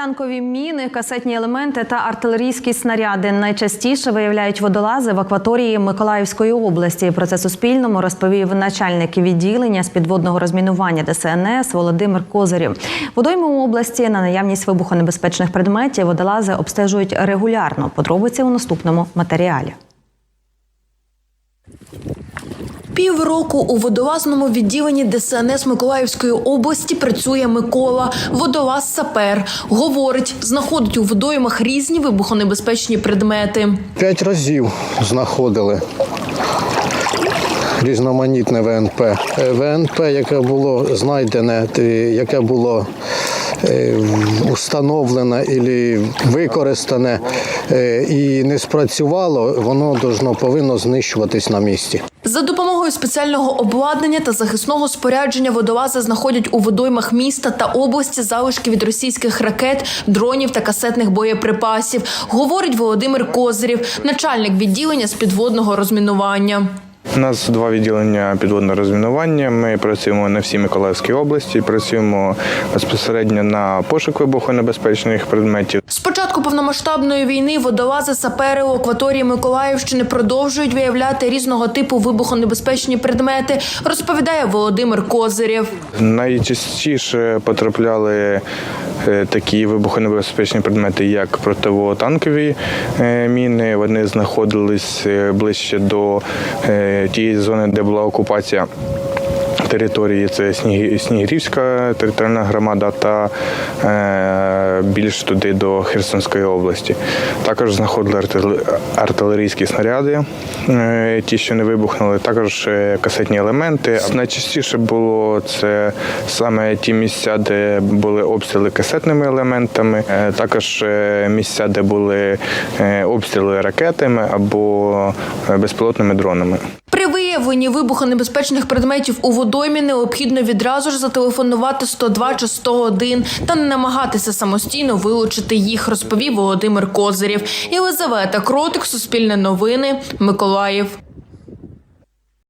Танкові міни, касетні елементи та артилерійські снаряди найчастіше виявляють водолази в акваторії Миколаївської області. Про це Суспільному розповів начальник відділення з підводного розмінування ДСНС Володимир Козирів. Водойми у області на наявність вибухонебезпечних предметів водолази обстежують регулярно. Подробиці у наступному матеріалі. Півроку у водолазному відділенні ДСНС Миколаївської області працює Микола, водолаз сапер. Говорить, знаходить у водоймах різні вибухонебезпечні предмети. П'ять разів знаходили різноманітне ВНП. Е, ВНП, яке було знайдене, т- яке було е, установлене і використане е, і не спрацювало, воно должно, повинно знищуватись на місці. За допомогою спеціального обладнання та захисного спорядження водолази знаходять у водоймах міста та області залишки від російських ракет, дронів та касетних боєприпасів. Говорить Володимир Козирів, начальник відділення з підводного розмінування. У нас два відділення підводного розмінування. Ми працюємо на всій Миколаївській області, працюємо безпосередньо на пошук вибухонебезпечних предметів. З початку повномасштабної війни водолази сапери у акваторії Миколаївщини продовжують виявляти різного типу вибухонебезпечні предмети, розповідає Володимир Козирєв. Найчастіше потрапляли такі вибухонебезпечні предмети, як противотанкові е, міни. Вони знаходились е, ближче до е, тієї зони, де була окупація. Території це Снігирівська територіальна громада та е, більш туди до Херсонської області. Також знаходили артилерійські снаряди, е, ті, що не вибухнули, також е, касетні елементи. Найчастіше було це саме ті місця, де були обстріли касетними елементами, також місця, де були обстріли ракетами або безпілотними дронами. Виявленні вибухонебезпечних предметів у водоймі необхідно відразу ж зателефонувати 102 чи 101 та не намагатися самостійно вилучити їх, розповів Володимир Козирєв. Єлизавета Кротик, Суспільне новини, Миколаїв.